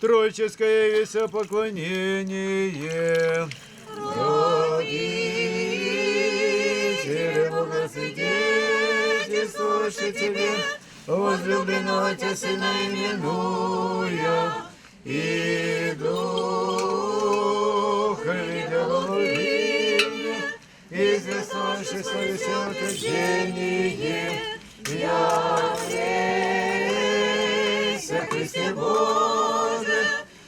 Троическое весопоклонение. Родитель, благосвидетельствующий тебе, возлюбленного Отец Сына именуя, и дух Великого Римля, известнующий свое сердце Я весь, Христе Бог,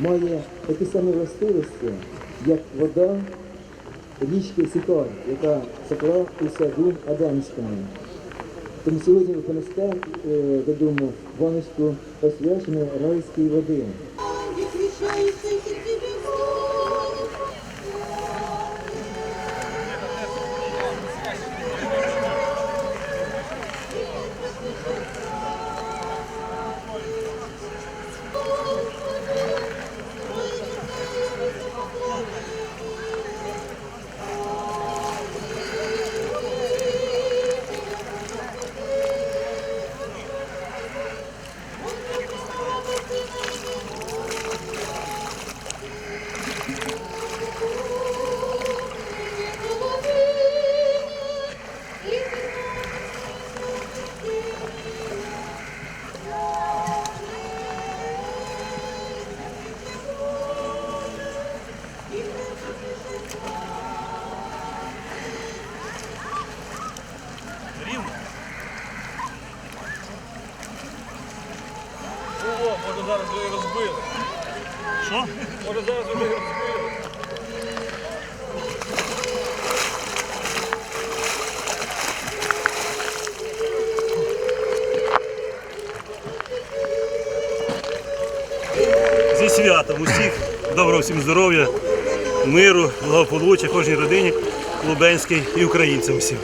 Має такі самі властивості, як вода річки Сікар, яка текла у саду Адамському. Тому сьогодні використав е, додому баночку, посвячену райській води. Може зараз ви її розбили. Що? Може зараз ви розбили. Зі святом усіх, доброго всім здоров'я, миру, благополуччя, кожній родині, Лубенській і українцям всім.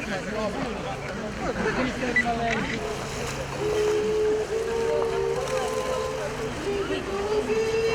маленький.